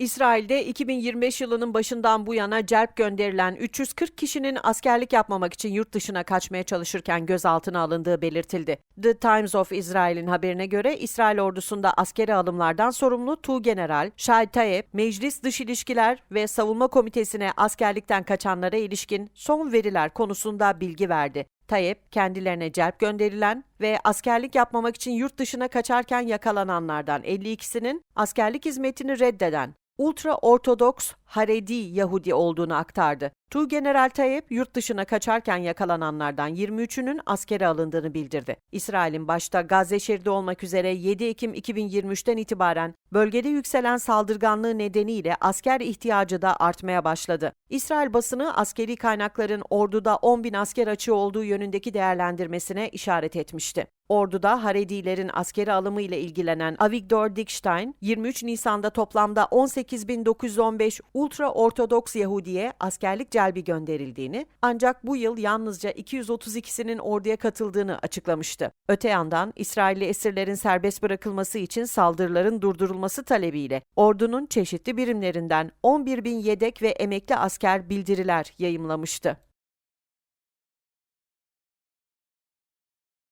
İsrail'de 2025 yılının başından bu yana celp gönderilen 340 kişinin askerlik yapmamak için yurt dışına kaçmaya çalışırken gözaltına alındığı belirtildi. The Times of Israel'in haberine göre İsrail ordusunda askeri alımlardan sorumlu Tuğgeneral Shai Tayyip, Meclis Dış İlişkiler ve Savunma Komitesi'ne askerlikten kaçanlara ilişkin son veriler konusunda bilgi verdi. Tayyip, kendilerine celp gönderilen ve askerlik yapmamak için yurt dışına kaçarken yakalananlardan 52'sinin askerlik hizmetini reddeden ultra ortodoks Haredi Yahudi olduğunu aktardı. Tuğgeneral Tayyip yurt dışına kaçarken yakalananlardan 23'ünün askere alındığını bildirdi. İsrail'in başta Gazze şeridi olmak üzere 7 Ekim 2023'ten itibaren bölgede yükselen saldırganlığı nedeniyle asker ihtiyacı da artmaya başladı. İsrail basını askeri kaynakların orduda 10 bin asker açığı olduğu yönündeki değerlendirmesine işaret etmişti. Orduda Haredilerin askeri alımı ile ilgilenen Avigdor Dickstein, 23 Nisan'da toplamda 18.915 ultra ortodoks Yahudiye askerlik celbi gönderildiğini ancak bu yıl yalnızca 232'sinin orduya katıldığını açıklamıştı. Öte yandan İsrailli esirlerin serbest bırakılması için saldırıların durdurulması talebiyle ordunun çeşitli birimlerinden 11 bin yedek ve emekli asker bildiriler yayımlamıştı.